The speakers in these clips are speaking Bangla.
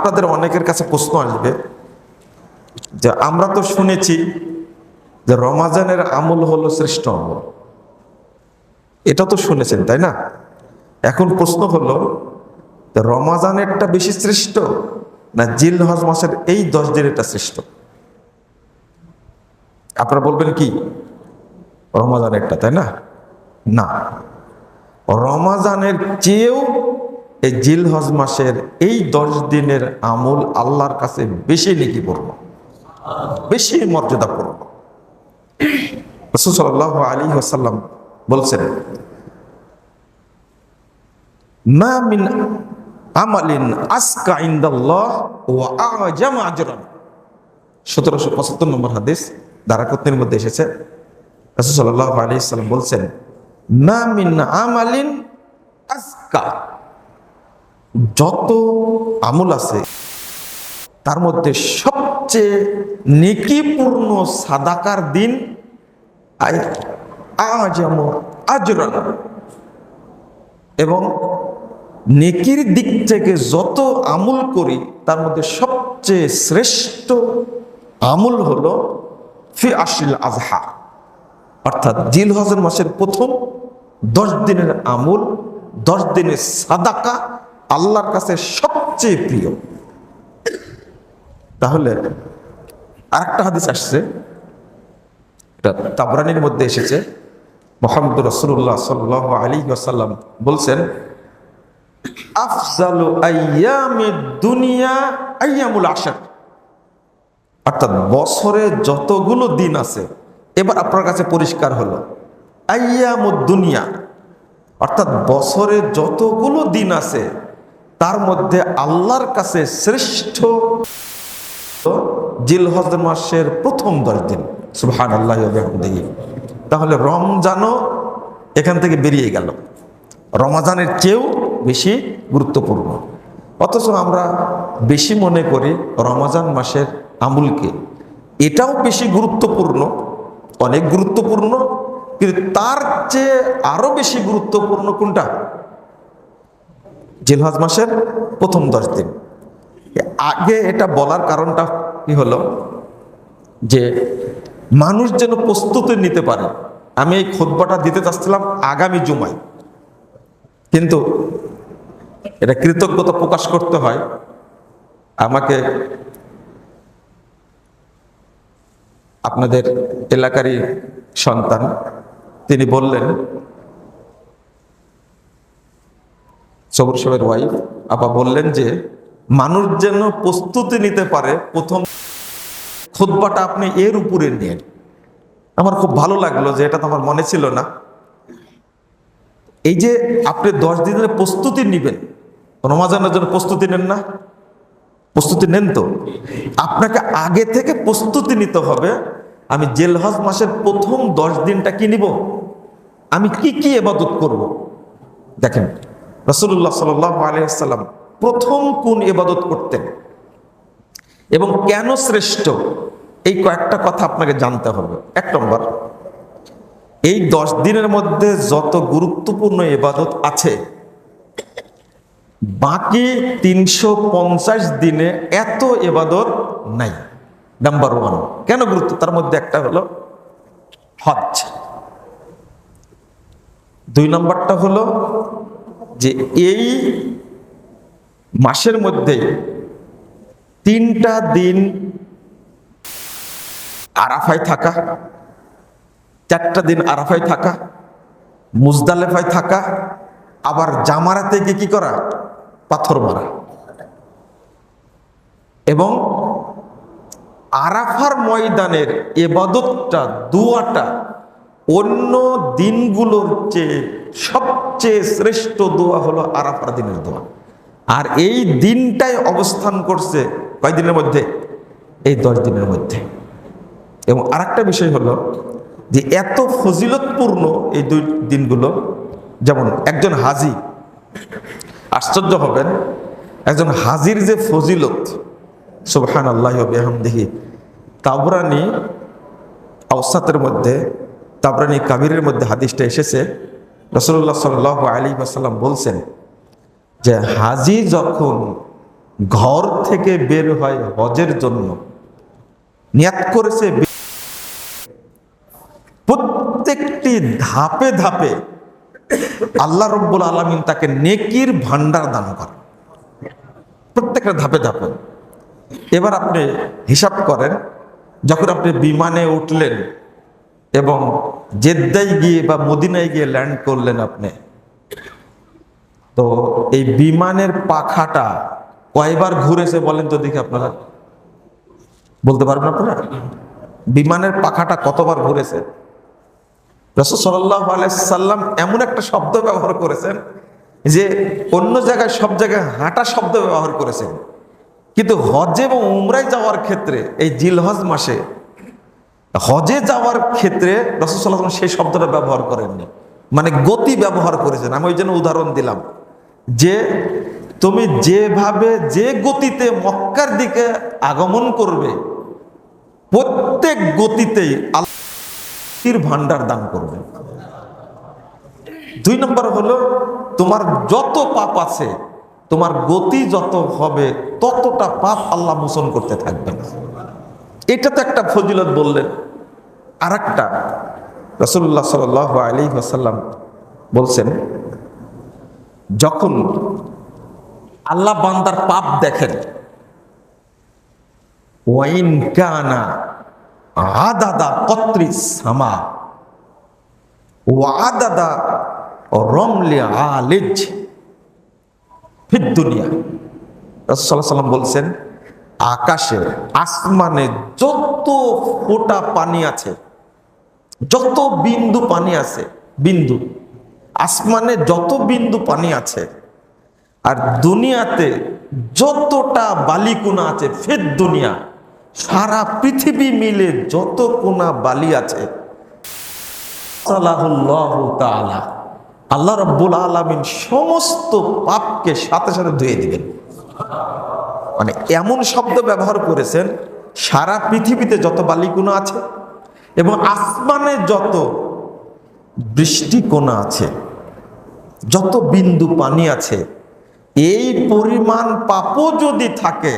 আপনাদের অনেকের কাছে প্রশ্ন আসবে যে আমরা তো শুনেছি যে রমাজানের আমল হলো শ্রেষ্ঠ আমল। এটা তো শুনেছেন, তাই না? এখন প্রশ্ন হলো রমাজানেরটা বেশি শ্রেষ্ঠ না জিল হজ মাসের এই দশ দিনেরটা শ্রেষ্ঠ? আপনারা বলবেন কি? রমাজানেরটা তাই না? না। রমাজানের চেয়েও এই জিল হজ মাসের এই দশ দিনের আমল আল্লাহর কাছে বেশি লিখিপূর্ণ বেশি মর্যাদাপূর্ণ রসুল সাল্লাহ আলী ওসাল্লাম বলছেন ওয়া আজামা সতেরোশো নম্বর হাদিস মধ্যে আলী সাল্লাম বলছেন আমালিন আসকা যত আমল আছে, তার মধ্যে সবচেয়ে নেকিপূর্ণ সাদাকার দিন আজম আজরান। এবং নেকির দিক থেকে যত আমল করি, তার মধ্যে সবচেয়ে শ্রেষ্ঠ আমল হলো ফি আশিল আজহা। অর্থাৎ জিল হজর মাসের প্রথম দশ দিনের আমল, দশ দিনের সাদাকা আল্লাহর কাছে সবচেয়ে প্রিয়। তাহলে আরেকটা হাদিস আসছে। তাবরানির মধ্যে এসেছে। মোহাম্মদ রসুল্লাহ সাল্লাহ আলী আসাল্লাম বলছেন, আফজালু আইয়ামে দুনিয়া আইয়ামুল আশার। অর্থাৎ বছরে যতগুলো দিন আছে, এবার আপনার কাছে পরিষ্কার হলো, আইয়ামুদ দুনিয়া। অর্থাৎ বছরে যতগুলো দিন আছে তার মধ্যে আল্লাহর কাছে শ্রেষ্ঠ জিল হজ মাসের প্রথম দশ দিন। সুবহান আল্লাহ তাহলে রমজানও এখান থেকে বেরিয়ে গেল। রমাজানের চেয়েও বেশি গুরুত্বপূর্ণ। অথচ আমরা বেশি মনে করি রমাজান মাসের আমুলকে। এটাও বেশি গুরুত্বপূর্ণ, অনেক গুরুত্বপূর্ণ, কিন্তু তার চেয়ে আরও বেশি গুরুত্বপূর্ণ কোনটা? জিলহজ মাসের প্রথম দশ দিন। আগে এটা বলার কারণটা কি হলো? যে মানুষ যেন প্রস্তুতি নিতে পারে। আমি এই খোদবাটা দিতে চাচ্ছিলাম আগামী জুমায়। কিন্তু এটা কৃতজ্ঞতা প্রকাশ করতে হয়। আমাকে আপনাদের এলাকারই সন্তান, তিনি বললেন সবর সাহেবের ওয়াইফ আপা বললেন যে, মানুষ যেন প্রস্তুতি নিতে পারে, প্রথম খুদ্বাটা আপনি এর উপরে নিয়ে আমার খুব ভালো লাগল যে এটা তো আমার মনে ছিল না। এই যে আপনি দশ দিনের প্রস্তুতি নিবেন, রমাজানের জন্য প্রস্তুতি নেন না? প্রস্তুতি নেন তো? আপনাকে আগে থেকে প্রস্তুতি নিতে হবে, আমি জেলহজ মাসের প্রথম দশ দিনটা কি নিব? আমি কি কি এবাদত করব? দেখেন রসুল্লাহ সাল আলিয়াল্লাম প্রথম কোন এবাদত করতেন? এবং কেন শ্রেষ্ঠ? এই কয়েকটা কথা আপনাকে জানতে হবে। এক নম্বর, এই দশ দিনের মধ্যে যত গুরুত্বপূর্ণ এবাদত আছে, বাকি তিনশো পঞ্চাশ দিনে এত এবাদত নাই। নাম্বার ওয়ান, কেন গুরুত্ব? তার মধ্যে একটা হলো হজ। দুই নম্বরটা হলো যে এই মাসের মধ্যে তিনটা দিন আরাফায় থাকা, চারটা দিন আরাফায় থাকা, মুজদালেফায় থাকা, আবার জামারাতে গিয়ে কি করা? পাথর মারা। এবং আরাফার ময়দানের এবাদতটা, দুয়াটা অন্য দিনগুলোর চেয়ে সবচেয়ে শ্রেষ্ঠ দোয়া হলো আরাফার দিনের দোয়া। আর এই দিনটাই অবস্থান করছে কয় দিনের মধ্যে? এই দশ দিনের মধ্যে। এবং আরেকটা বিষয় হলো যে এত ফজিলতপূর্ণ এই দুই দিনগুলো, যেমন একজন হাজি, আশ্চর্য হবেন, একজন হাজির যে ফজিলত সুবহান আল্লাহ দেখি তাবরানি আওসাতের মধ্যে তাবরানি কাবিরের মধ্যে হাদিসটা এসেছে। রসুল্লাহ সাল আলী আসাল্লাম বলছেন যে, হাজি যখন ঘর থেকে বের হয় হজের জন্য, নিয়াত করেছে প্রত্যেকটি ধাপে ধাপে আল্লাহ রব্বুল আলমিন তাকে নেকির ভান্ডার দান করে প্রত্যেকটা ধাপে ধাপে। এবার আপনি হিসাব করেন, যখন আপনি বিমানে উঠলেন এবং জেদ্দায় গিয়ে বা মদিনায় গিয়ে ল্যান্ড করলেন আপনি। তো এই বিমানের পাখাটা কয়বার ঘুরেছে বলেন তো দেখি আপনারা। বলতে পারবেন আপনারা? বিমানের পাখাটা কতবার ঘুরেছে? আলাইসাল্লাম এমন একটা শব্দ ব্যবহার করেছেন যে অন্য জায়গায় সব জায়গায় হাঁটা শব্দ ব্যবহার করেছেন। কিন্তু হজে এবং উমরায় যাওয়ার ক্ষেত্রে এই জিলহজ মাসে হজে যাওয়ার ক্ষেত্রে রসদাল্লাহ সেই শব্দটা ব্যবহার করেননি। মানে গতি ব্যবহার করেছেন। আমি ওই জন্য উদাহরণ দিলাম। যে তুমি যেভাবে যে গতিতে মক্কার দিকে আগমন করবে, প্রত্যেক গতিতেই আল্লাহর ভান্ডার দান করবে। দুই নম্বর হলো, তোমার যত পাপ আছে, তোমার গতি যত হবে, ততটা পাপ আল্লাহ মোচন করতে থাকবেন এটা তো একটা ফজিলত বললেন। আর একটা রসুল্লাহ সাল আলী আসাল্লাম বলছেন, যখন আল্লাহ বান্দার পাপ দেখেন, ওয়াইন কানা আদাদা কত্রি সামা, ওয়াদাদা রমলে আলেজ ফির দুনিয়া। রসুল্লাহ সাল্লাম বলছেন আকাশে, আসমানে যত ফোঁটা পানি আছে, যত বিন্দু পানি আছে, বিন্দু, আসমানে যত বিন্দু পানি আছে, আর দুনিয়াতে যতটা বালিকুনা আছে, ফের দুনিয়া, সারা পৃথিবী মিলে যত কোনা বালি আছে আল্লাহ রব্বুল আলমিন সমস্ত পাপকে সাথে সাথে ধুয়ে দিবেন। মানে এমন শব্দ ব্যবহার করেছেন, সারা পৃথিবীতে যত বালিকুনা আছে এবং আসমানে যত বৃষ্টিকোনা আছে, যত বিন্দু পানি আছে, এই পরিমাণ পাপও যদি থাকে,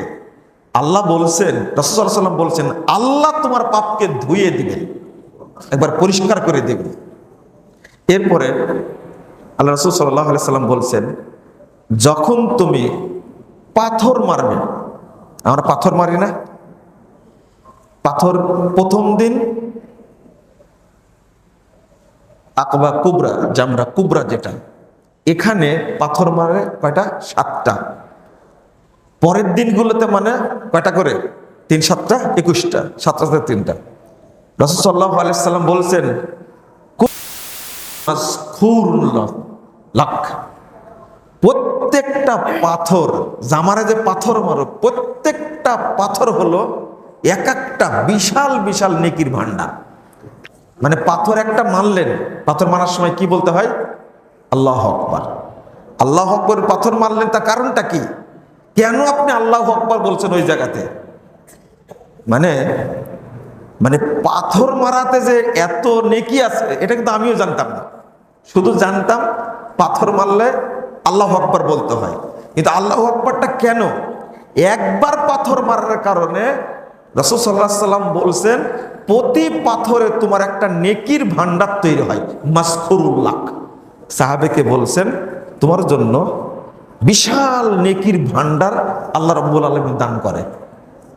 আল্লাহ বলছেন রসদাল্লাম বলছেন, আল্লাহ তোমার পাপকে ধুয়ে দিবেন, একবার পরিষ্কার করে দেবেন। এরপরে আল্লাহ রসুল সাল্লাহ সাল্লাম বলছেন, যখন তুমি পাথর মারবে। আমরা পাথর মারি না। পাথর প্রথম দিন আকবা কুবরা, জামরা কুবরা যেটা। এখানে পাথর মারে কয়টা? সাতটা। পরের দিনগুলোতে মানে কয়টা করে? তিন সাতটা, একুশটা সাতটা থেকে তিনটা রসদাল্লাহ আলাইসাল্লাম বলছেন লাখ। প্রত্যেকটা পাথর, জামারে যে পাথর মারো, প্রত্যেকটা পাথর হলো এক একটা বিশাল বিশাল নেকির ভান্ডার মানে পাথর একটা মারলেন, পাথর মারার সময় কি বলতে হয়? আল্লাহ আকবর। আল্লাহ আকবর পাথর মারলেন, তার কারণটা কি? কেন আপনি আল্লাহ আকবর বলছেন ওই জায়গাতে? মানে মানে পাথর মারাতে যে এত নেকি আছে, এটা কিন্তু আমিও জানতাম না। শুধু জানতাম, পাথর মারলে আল্লাহ আকবর বলতে হয়। কিন্তু আল্লাহ আকবরটা কেন? একবার পাথর মারার কারণে রসুল সাল্লাহ সাল্লাম বলছেন, প্রতি পাথরে তোমার একটা নেকির ভান্ডার তৈরি হয় মাসখরুল্লাহ সাহাবেকে বলছেন, তোমার জন্য বিশাল নেকির ভান্ডার আল্লাহ রব্বুল আলম দান করে।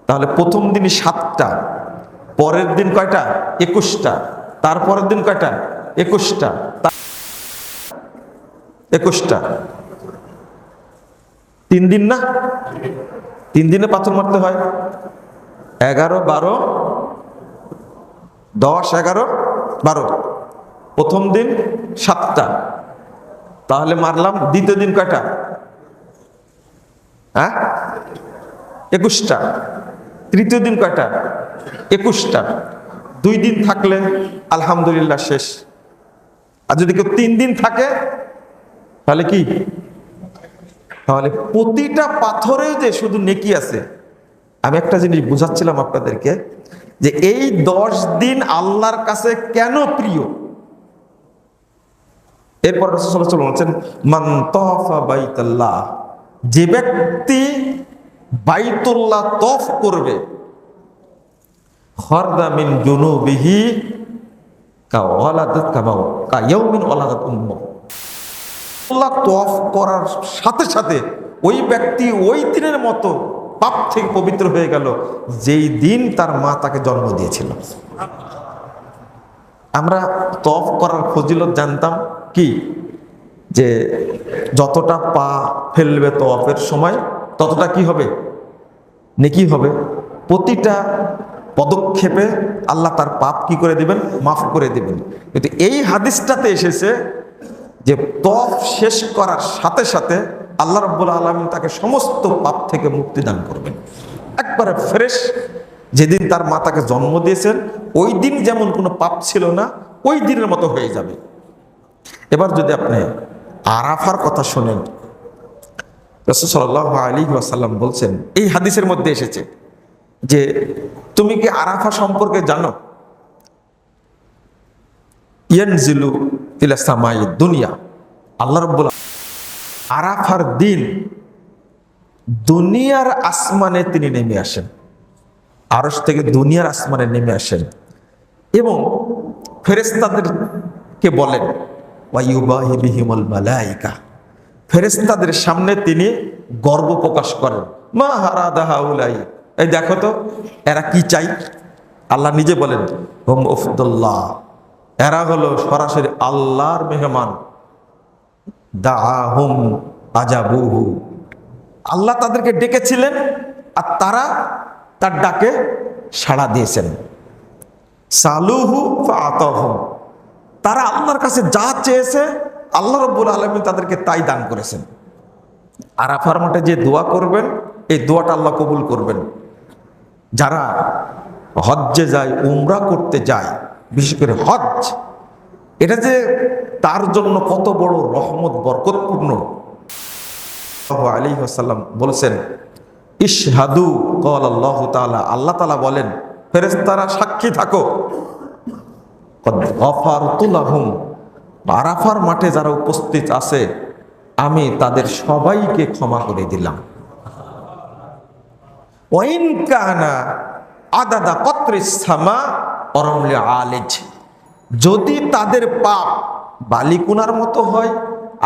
তাহলে প্রথম দিনই সাতটা, পরের দিন কয়টা? একুশটা, তারপরের দিন কয়টা? একুশটা। একুশটা। তিন দিন না? তিন দিনে পাথর মারতে হয়। এগারো, বারো, দশ, এগারো, বারো। প্রথম দিন সাতটা। তাহলে মারলাম, দ্বিতীয় দিন কয়টা? হ্যাঁ? একুশটা। তৃতীয় দিন কয়টা? একুশটা। দুই দিন থাকলে আলহামদুলিল্লাহ শেষ। আর যদি কেউ তিন দিন থাকে তাহলে কি? তাহলে প্রতিটা পাথরে যে শুধু নেকি আছে, আমি একটা জিনিস বুঝাচ্ছিলাম আপনাদেরকে, যে এই দশ দিন আল্লাহর কাছে কেন প্রিয়? এরপর মান বাইতাল্লাহ যে ব্যক্তি বাইতুল্লাহ তফ করবে হরদামিন জুনুবিহি কা ওয়ালাদাত কামাও কা ইয়াউমিন ওয়ালাদাত উম্মু আল্লাহ তফ করার সাথে সাথে ওই ব্যক্তি ওই দিনের মতো পাপ থেকে পবিত্র হয়ে গেল, যেই দিন তার মা তাকে জন্ম দিয়েছিল। আমরা তফ করার ফজিলত জানতাম কি? যে যতটা পা ফেলবে তফের সময়, ততটা কি হবে? নেকি হবে। প্রতিটা পদক্ষেপে আল্লাহ তার পাপ কি করে দিবেন? মাফ করে দিবেন। কিন্তু এই হাদিসটাতে এসেছে যে তফ শেষ করার সাথে সাথে আল্লাহ রব্বুল আলমিন তাকে সমস্ত পাপ থেকে মুক্তি দান করবেন। একবারে ফ্রেশ। যেদিন তার মা তাকে জন্ম দিয়েছেন, ওই দিন যেমন কোনো পাপ ছিল না, ওই দিনের মতো হয়ে যাবে। এবার যদি আপনি আরাফার কথা শোনেন সাল্লাহ আলী ওয়াসাল্লাম বলছেন, এই হাদিসের মধ্যে এসেছে যে, তুমি কি আরাফা সম্পর্কে জানো? ইলা সামাই দুনিয়া। আল্লাহ রব্বুল আরাফার দিন দুনিয়ার আসমানে তিনি নেমে আসেন। আরস থেকে দুনিয়ার আসমানে নেমে আসেন। এবং ফেরেস্তাদেরকে বলেন ওয়াইউবাহি বিহিমুল মালাইকা। ফেরেস্তাদের সামনে তিনি গর্ব প্রকাশ করেন, মা হারা দাহাউলাই এই দেখো তো, এরা কি চাই? আল্লাহ নিজে বলেন, হোম উফদুল্লাহ। এরা হলো সরাসরি আল্লাহর মেহমান। আজাবুহু আল্লাহ তাদেরকে ডেকেছিলেন আর তারা তার ডাকে সাড়া দিয়েছেন। সালুহু ফাতহুম তারা আল্লাহর কাছে যা চেয়েছে আল্লাহ রব্বুল আলমী তাদেরকে তাই দান করেছেন। আরাফার মাঠে যে দোয়া করবেন, এই দোয়াটা আল্লাহ কবুল করবেন। যারা হজ্জে যায়, উমরা করতে যায় বিশেষ করে হজ এটা যে তার জন্য কত বড় রহমত, বরকতপূর্ণ। আলী আসাল্লাম বলছেন, ইশহাদু কল আল্লাহ তালা আল্লাহ তালা বলেন ফেরেস্তারা সাক্ষী থাকো। আরাফার মাঠে যারা উপস্থিত আছে, আমি তাদের সবাইকে ক্ষমা করে দিলাম। ওয়াইন কানা আদাদা কত্রিসামা অরমলে আলেজ। যদি তাদের পাপ বালিকুনার মতো হয়,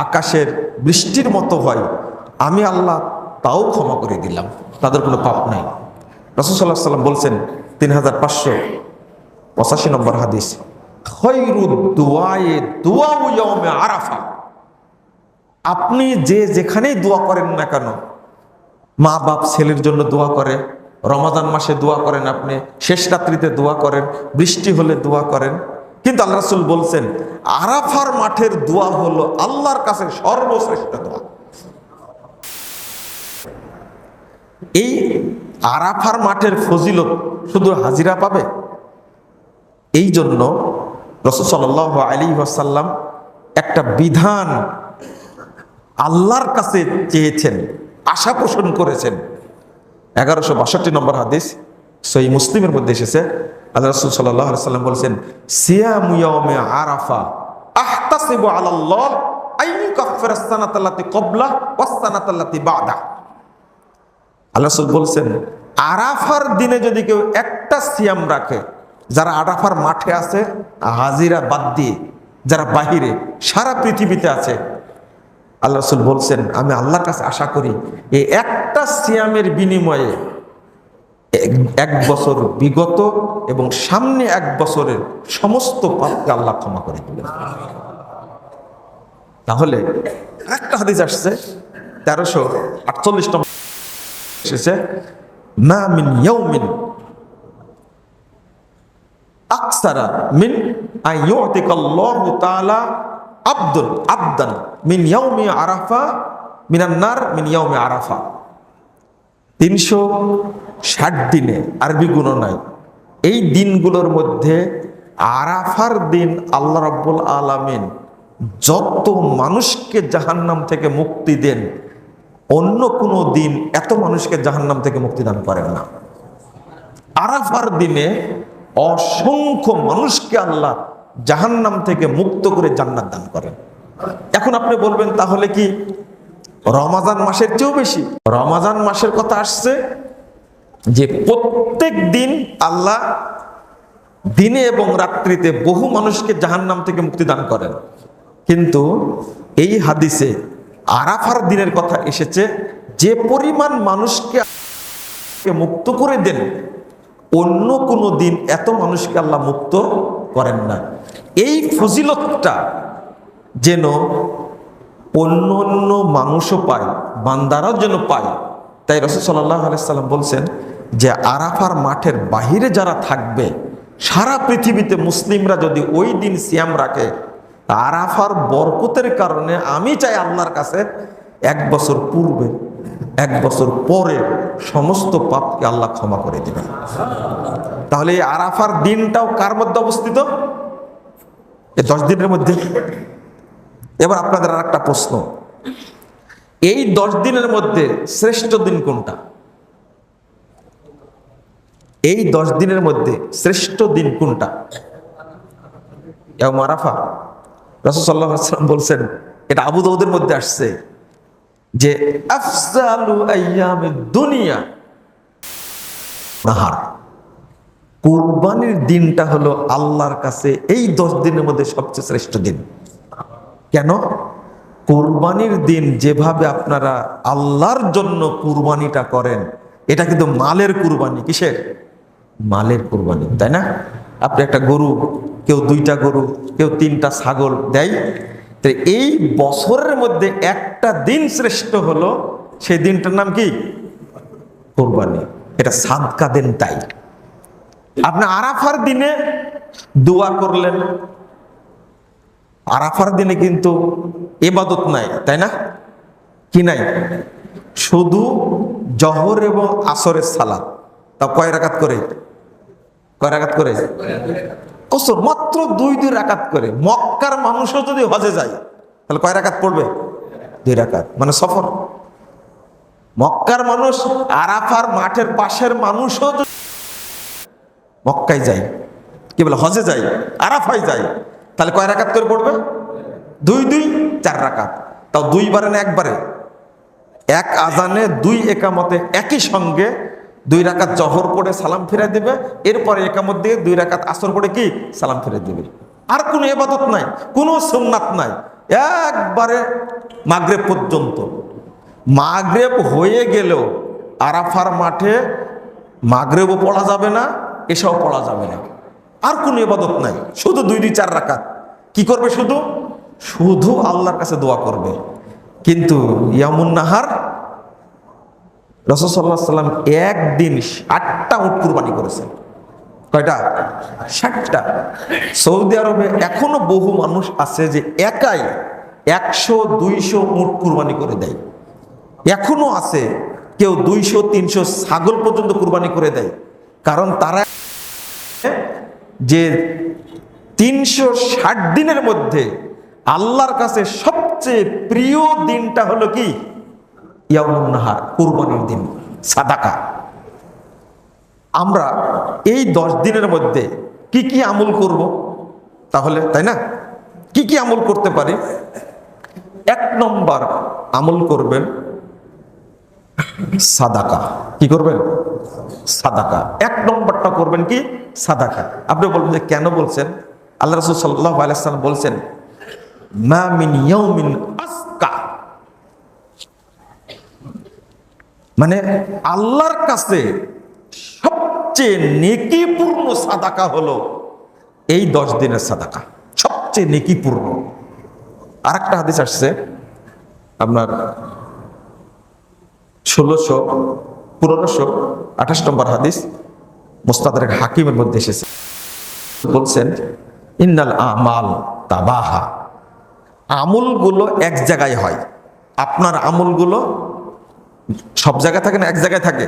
আকাশের বৃষ্টির মতো হয়, আমি আল্লাহ তাও ক্ষমা করে দিলাম। তাদের কোনো পাপ নাই। রসুসাল্লাহ সাল্লাম বলছেন তিন হাজার পাঁচশো পঁচাশি নম্বর হাদিস আরাফা। আপনি যে যেখানেই দোয়া করেন না কেন মা বাপ ছেলের জন্য দোয়া করে রমাদান মাসে দোয়া করেন আপনি, শেষ রাত্রিতে দোয়া করেন, বৃষ্টি হলে দোয়া করেন। কিন্তু আল্লাহ রাসুল বলছেন, আরাফার মাঠের দোয়া হলো আল্লাহর কাছে সর্বশ্রেষ্ঠ দোয়া। এই আরাফার মাঠের ফজিলত শুধু হাজিরা পাবে? এই জন্য রসুল সাল আলী আসাল্লাম একটা বিধান আল্লাহর কাছে চেয়েছেন, আশা পোষণ করেছেন। এগারোশো বাষট্টি নম্বর হাদিস সই মুসলিমের মধ্যে এসেছে। আল্লাহ সাল্লাহ সাল্লাম বলছেন সিয়ামুয়মে আরাফা আহতাসিবু আল্লাহ রসুল বলছেন, আরাফার দিনে যদি কেউ একটা সিয়াম রাখে, যারা আরাফার মাঠে আছে, হাজিরা বাদ দিয়ে, যারা বাহিরে, সারা পৃথিবীতে আছে আল্লাহ রসুল বলছেন, আমি আল্লাহর কাছে আশা করি, এই একটা সিয়ামের বিনিময়ে এক বছর বিগত এবং সামনে এক বছরের সমস্ত পাপকে আল্লাহ ক্ষমা করে দিবেন। তাহলে একটা হাদিস আসছে, তেরোশো আটচল্লিশ নম্বর এসেছে না মিন ইয়াউমিন আকসারা মিন আইয়ুতিকাল্লাহু তাআলা আব্দুল আবদান মিন ইয়াউমি আরাফা মিনান্নার মিন ইয়াউমি আরাফা। তিনশো ষাট দিনে আরবি নাই। এই দিনগুলোর মধ্যে আরাফার দিন আল্লাহ রাব্বুল আলামিন যত মানুষকে জাহান্নাম থেকে মুক্তি দেন, অন্য কোনো দিন এত মানুষকে জাহান্নাম থেকে মুক্তি দান করেন না। আরাফার দিনে অসংখ্য মানুষকে আল্লাহ জাহান্নাম থেকে মুক্ত করে জান্নাত দান করেন। এখন আপনি বলবেন, তাহলে কি রমাজান মাসের চেয়েও বেশি? রমাজান মাসের কথা আসছে যে প্রত্যেক দিন আল্লাহ দিনে এবং রাত্রিতে বহু মানুষকে জাহান্নাম থেকে মুক্তি দান করেন। কিন্তু এই হাদিসে আরাফার দিনের কথা এসেছে, যে পরিমাণ মানুষকে মুক্ত করে দেন, অন্য কোনো দিন এত মানুষকে আল্লাহ মুক্ত করেন না। এই ফজিলতটা যেন অন্য অন্য মানুষও পায়, বান্দারাও যেন পায়। তাই রসুল সাল্লাহ আলাইসাল্লাম বলছেন যে আরাফার মাঠের বাহিরে যারা থাকবে, সারা পৃথিবীতে মুসলিমরা যদি ওই দিন সিয়াম রাখে আরাফার বরকতের কারণে আমি চাই আল্লাহর কাছে এক বছর পূর্বে, এক বছর পরে সমস্ত পাপকে আল্লাহ ক্ষমা করে দিবেন। তাহলে এই আরাফার দিনটাও কার মধ্যে অবস্থিত? এই দশ দিনের মধ্যে। এবার আপনাদের আর একটা প্রশ্ন। এই দশ দিনের মধ্যে শ্রেষ্ঠ দিন কোনটা? এই দশ দিনের মধ্যে শ্রেষ্ঠ দিন কোনটা? মারাফা রসদাল্লাম বলছেন, এটা আবু দাউদের মধ্যে আসছে যে আইয়ামে দুনিয়া। নাহার। কুরবানির দিনটা হলো আল্লাহর কাছে এই দশ দিনের মধ্যে সবচেয়ে শ্রেষ্ঠ দিন। কেন? কোরবানির দিন যেভাবে আপনারা আল্লাহর জন্য কুরবানিটা করেন, এটা কিন্তু মালের কুরবানি, কিসের? মালের কুরবানি, তাই না? আপনি একটা গরু, কেউ দুইটা গরু, কেউ তিনটা ছাগল দেয়, তো এই বছরের মধ্যে একটা দিন শ্রেষ্ঠ হলো, সেই দিনটার নাম কি? কোরবানি। এটা সাদকা দেন তাই। আপনি আরাফার দিনে দোয়া করলেন। আরাফার দিনে কিন্তু এবাদত নাই, তাই না? কি নাই? শুধু জহর এবং আসরের সালাদ তা কয় রাকাত করে? কয় রাকাত করে? কসর, মাত্র দুই দুই রাকাত করে। মক্কার মানুষও যদি হজে যায়, তাহলে কয় রাকাত পড়বে? দুই রাকাত। মানে সফর। মক্কার মানুষ আরাফার মাঠের পাশের মানুষও মক্কায় যায়। কি বলে হজে যাই আরাফায় যাই তাহলে কয় রাকাত করে পড়বে? দুই দুই, চার রাকাত। তাও দুইবারে না একবারে? এক আজানে দুই একামতে একই সঙ্গে দুই রাকাত জহর পড়ে সালাম ফিরে দিবে। এরপরে একামত দিয়ে দুই রাকাত আসর পড়ে কি? সালাম ফিরে দিবে। আর কোনো এবাদত নাই, কোনো সোমনাথ নাই। একবারে মাগরেব পর্যন্ত। মাগরেব হয়ে গেলেও আরাফার মাঠে মাগরেবও পড়া যাবে না এসব পড়া যাবে না। আর কোনো এবাদত নাই, শুধু দুই দুই চার রাকাত। কি করবে শুধু? শুধু আল্লাহর কাছে দোয়া করবে। কিন্তু ইয়ামুন নাহার রসদাল্লাহ সাল্লাম একদিন ষাটটা উট কুরবানি করেছেন। কয়টা? ষাটটা সৌদি আরবে এখনও বহু মানুষ আছে যে একাই একশো, দুইশো উট কুরবানি করে দেয়। এখনও আছে কেউ দুইশো, তিনশো ছাগল পর্যন্ত কুরবানি করে দেয়। কারণ তারা যে তিনশো ষাট দিনের মধ্যে আল্লাহর কাছে সবচেয়ে প্রিয় দিনটা হলো কি? ইয়ামুন্নাহার কুরবানির দিন, সাদাকা। আমরা এই দশ দিনের মধ্যে কি কি আমল করব? তাহলে, তাই না? কি কি আমল করতে পারি? এক নম্বর আমল করবেন সাদাকা। কি করবেন? সাদাকা। এক নম্বরটা করবেন কি? সাদাকা। আপনি বলবেন যে কেন বলছেন? আল্লাহ রসুল সাল্লাহ আলাইসাল্লাম বলছেন, মা মিন ইয়াউমিন আসকা মানে আল্লাহর কাছে সবচেয়ে নেকিপূর্ণ সাদাকা হলো এই দশ দিনের সাদাকা। সবচেয়ে নেকিপূর্ণ। আর একটা হাদিস আসছে আপনার ষোলোশো পনেরোশো আঠাশ নম্বর হাদিস, মোস্তাদের হাকিমের মধ্যে এসেছে। বলছেন, ইন্নাল আমাল তাবাহা। আমলগুলো এক জায়গায় হয়। আপনার আমলগুলো সব জায়গায় থাকে না? এক জায়গায় থাকে।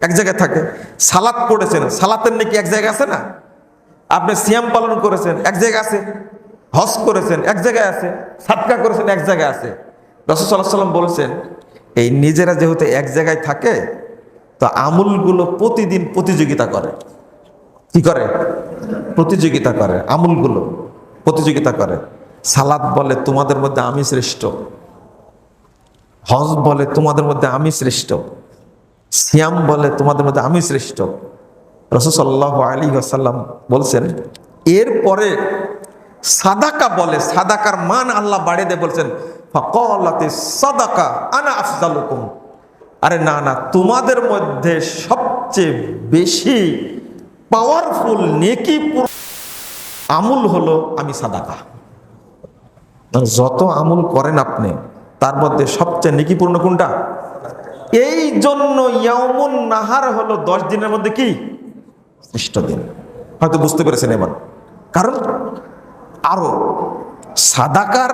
এক জায়গায় থাকে। সালাদ পড়েছেন, সালাতের নাকি এক জায়গায় আছে না? আপনি সিয়াম পালন করেছেন, এক জায়গায় আছে। হজ করেছেন, এক জায়গায় আছে। সাতকা করেছেন, এক জায়গায় আছে। রসদাল্লাহ সাল্লাম বলছেন এই নিজেরা যেহেতু এক জায়গায় থাকে, তো আমুলগুলো প্রতিদিন প্রতিযোগিতা করে। কি করে? প্রতিযোগিতা করে, আমুলগুলো প্রতিযোগিতা করে। সালাদ বলে তোমাদের মধ্যে আমি শ্রেষ্ঠ। হজ বলে তোমাদের মধ্যে আমি শ্রেষ্ঠ। সিয়াম বলে তোমাদের মধ্যে আমি শ্রেষ্ঠ। রসুসাল্লাহ আলী আসাল্লাম বলছেন, এরপরে সাদাকা বলে, সাদাকার মান আল্লাহ বাড়িয়ে দেয় বলছেন সাদাকা আনা আফজালুকুম আরে না না, তোমাদের মধ্যে সবচেয়ে বেশি পাওয়ারফুল নেকি আমুল হলো, আমি সাদাকা। যত আমুল করেন আপনি, তার মধ্যে সবচেয়ে নেকিপূর্ণ কোনটা? এই জন্য ইয়ামুন নাহার হলো দশ দিনের মধ্যে কি? শ্রেষ্ঠ দিন। হয়তো বুঝতে পেরেছেন এবার। কারণ আরও সাদাকার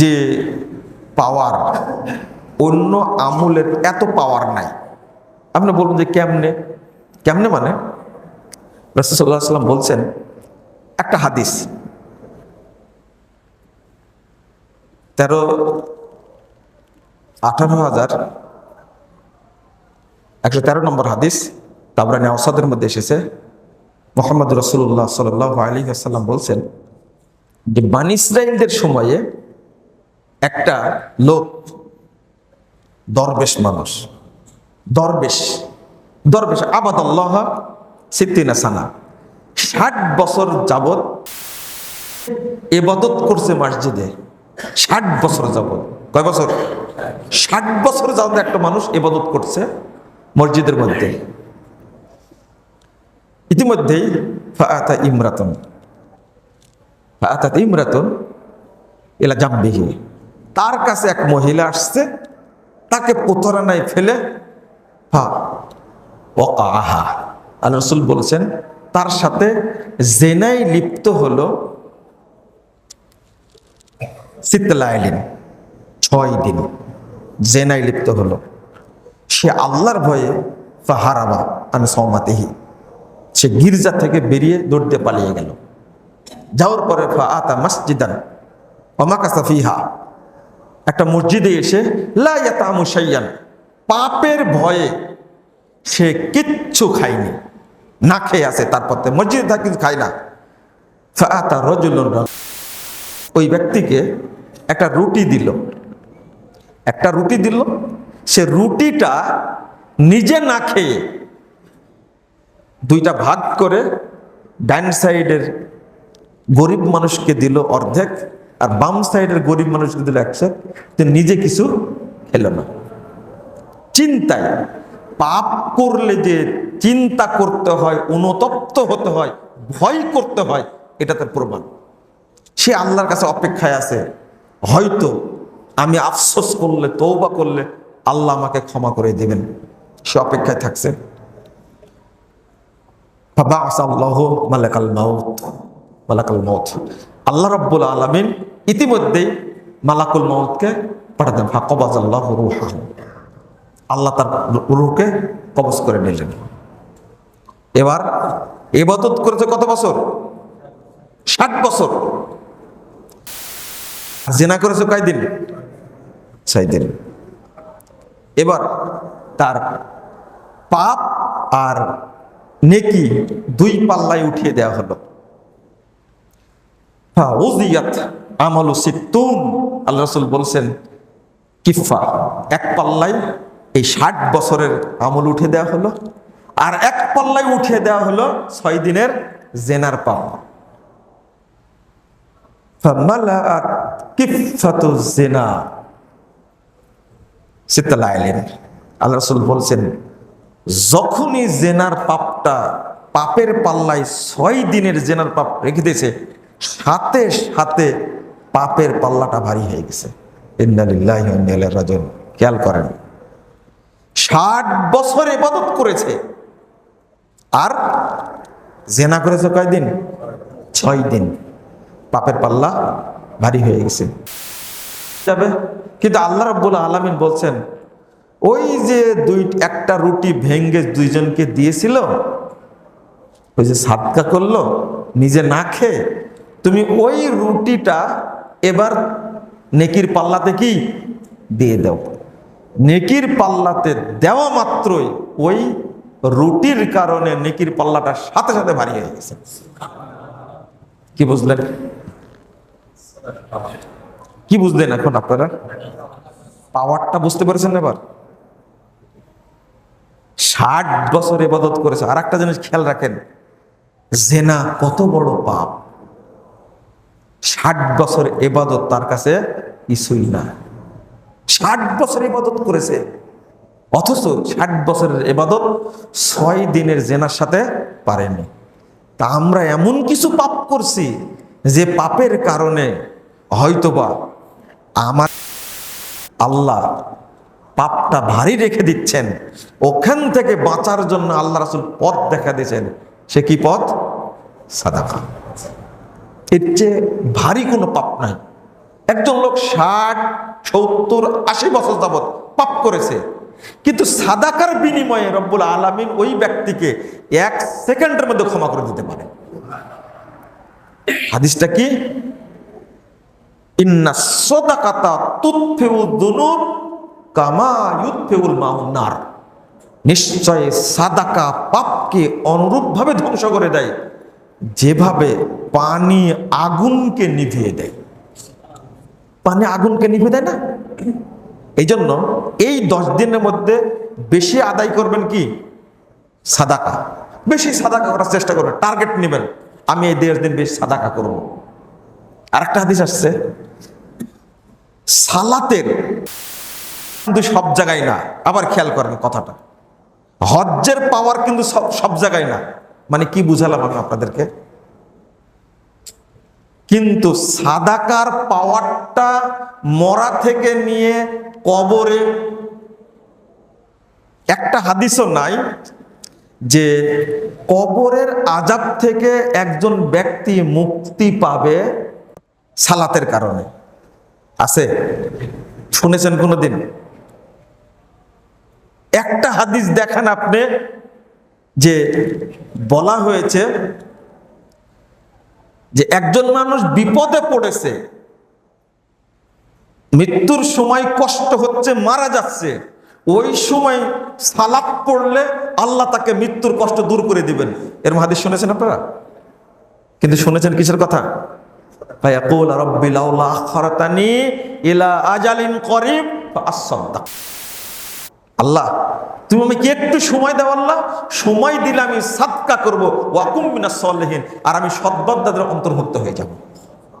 যে পাওয়ার অন্য আমলের এত পাওয়ার নাই। আপনি বলুন যে কেমনে? কেমনে মানে? সাল্লাম বলছেন, একটা হাদিস। তেরো আঠারো হাজার একশো তেরো নম্বর হাদিস, তাবরানি আওসাদের মধ্যে এসেছে। মোহাম্মদ রসুল্লাহ সাল আলী বলছেন যে বান ইসরায়েলদের সময়ে একটা লোক দরবেশ মানুষ। দরবেশ। দরবেশ আবাদ আল্লাহ সিদ্দিনা সানা। ষাট বছর যাবত এবাদত করছে মসজিদে। ষাট বছর যাবৎ। কয় বছর? ষাট বছর যাবত একটা মানুষ এবাদত করছে মসজিদের মধ্যে। ইতিমধ্যেই ইমরাতন। ফাআতাত ইমরাতন এলা জাম্বিহি। তার কাছে এক মহিলা আসছে, তাকে প্রতারণায় ফেলে ফা আহা আল্লাহ রসুল বলছেন, তার সাথে জেনাই লিপ্ত হলো সিতলাইলিন, ছয় দিন জেনাই লিপ্ত হলো। সে আল্লাহর ভয়ে ফাহারাবা আমি সমাতেহি সে গির্জা থেকে বেরিয়ে দৌড়তে পালিয়ে গেল। যাওয়ার পরে ফা আতা মসজিদান অমাকাসা ফিহা। একটা মসজিদে এসে লাইয়াতামুসাইয়ান পাপের ভয়ে সে কিচ্ছু খায়নি। না খেয়ে আছে, তারপর মসজিদে থাকি খায় না। ফাআতা রজুলুন রাজুল। ওই ব্যক্তিকে একটা রুটি দিল। একটা রুটি দিল, সে রুটিটা নিজে না খেয়ে দুইটা ভাগ করে ডান সাইডের গরিব মানুষকে দিল অর্ধেক আর বাম সাইডের গরিব মানুষকে দিল একশেক তো নিজে কিছু খেল না। চিন্তায় পাপ করলে যে চিন্তা করতে হয়, অনুতপ্ত হতে হয়, ভয় করতে হয়, এটা তার প্রমাণ। সে আল্লাহর কাছে অপেক্ষায় আছে। হয়তো আমি আফসোস করলে তৌবা করলে আল্লাহ আমাকে ক্ষমা করে দেবেন। সে অপেক্ষায় থাকছে। বাবা আল্লাহ মালাকাল মাউত। মালাকাল মৌত আল্লাহ রব্বুল আলমিন ইতিমধ্যেই মালাকুল মৌতকে পাঠাতেন ফাকবাজ আল্লাহ রুহা আল্লাহ তার রুহকে কবজ করে নিলেন। এবার এবাদত করেছে কত বছর? ষাট বছর। জেনা করেছে কয় দিন? এবার তার পাপ আর নেকি দুই পাল্লায় উঠিয়ে দেওয়া হলো। আমলু সিত্তুন। আল্লাহ রসুল বলছেন, কিফা, এক পাল্লায় এই ষাট বছরের আমল উঠে দেওয়া হলো, আর এক পাল্লায় উঠিয়ে দেওয়া হলো ছয় দিনের জেনার সিতালাইলেন আল্লাহ রসুল বলছেন, যখনই জেনার পাপটা পাপের পাল্লায় ছয় দিনের জেনার পাপ রেখে দিয়েছে সাথে সাথে পাপের পাল্লাটা ভারী হয়ে গেছে। ইন্না খেয়াল করেন, ষাট বছর ইবাদত করেছে। আর জেনা করেছে কয়দিন? ছয় দিন। পাপের পাল্লা ভারী হয়ে গেছে। যাবে। কিন্তু আল্লাহ রব্বুল আলমিন বলছেন, ওই যে দুই, একটা রুটি ভেঙ্গে দুইজনকে দিয়েছিল, ওই যে সাদকা করল, নিজে না খেয়ে তুমি ওই রুটিটা এবার নেকির পাল্লাতে কি? দিয়ে দাও। নেকির পাল্লাতে দেওয়া মাত্রই ওই রুটির কারণে নেকির পাল্লাটা সাথে সাথে ভারী হয়ে গেছে। কি বুঝলেন? কি বুঝলেন এখন আপনারা? পাওয়ারটা বুঝতে পেরেছেন এবার? ষাট বছর এবাদত করেছে। আর একটা জিনিস খেয়াল রাখেন, জেনা কত বড় পাপ। ষাট বছর এবাদত তার কাছে কিছুই না। ষাট বছর এবাদত করেছে। অথচ ষাট বছরের এবাদত ছয় দিনের জেনার সাথে পারেনি। তা আমরা এমন কিছু পাপ করছি যে পাপের কারণে হয়তোবা আমার আল্লাহ পাপটা ভারী রেখে দিচ্ছেন। ওখান থেকে বাঁচার জন্য আল্লাহ রাসুল পথ দেখা দিয়েছেন। সে কি পথ? সাদা সাদাকা। এর চেয়ে ভারী কোনো পাপ নাই। একজন লোক ষাট, সত্তর, আশি বছর যাবৎ পাপ করেছে। কিন্তু সাদাকার বিনিময়ে রব্বুল আলামিন ওই ব্যক্তিকে এক সেকেন্ডের মধ্যে ক্ষমা করে দিতে পারে হাদিসটা কি? ইন্না সদাকাতা নিশ্চয় সাদাকা পাপকে অনুরূপভাবে ধ্বংস করে দেয়। যেভাবে পানি আগুনকে নিভিয়ে দেয়। পানি আগুনকে নিভিয়ে দেয় না? এই জন্য এই দশ দিনের মধ্যে বেশি আদায় করবেন কি? সাদাকা। বেশি সাদাকা করার চেষ্টা করবেন, টার্গেট নেবেন, আমি এই দেড় দিন বেশি সাদাকা করব। আর একটা হাদিস আসছে, সালাতের কিন্তু সব জায়গায় না, আবার খেয়াল করেন কথাটা। হজ্জের পাওয়ার কিন্তু সব সব জায়গায় না। মানে কি বুঝালাম আমি আপনাদেরকে? কিন্তু সাদাকার পাওয়ারটা মরা থেকে নিয়ে কবরে একটা হাদিসও নাই যে কবরের আজাব থেকে একজন ব্যক্তি মুক্তি পাবে সালাতের কারণে। আছে? শুনেছেন কোনোদিন? একটা হাদিস দেখান আপনি যে বলা হয়েছে যে একজন মানুষ বিপদে পড়েছে, মৃত্যুর সময় কষ্ট হচ্ছে, মারা যাচ্ছে, ওই সময় সালাত পড়লে আল্লাহ তাকে মৃত্যুর কষ্ট দূর করে দিবেন। এর হাদিস শুনেছেন আপনারা? কিন্তু শুনেছেন কিসের কথা? ফায়াকুল রাব্বি লাউলা আখরাতানি ইলা আজালিন করিব ফাআসাদ্দাক আল্লাহ, তুমি আমাকে একটু সময় দাও আল্লাহ। সময় দিলে আমি সাতকা করব। ওয়াকুম মিনাস সলিহিন। আর আমি সদ্বদাদের অন্তর্ভুক্ত হয়ে যাব।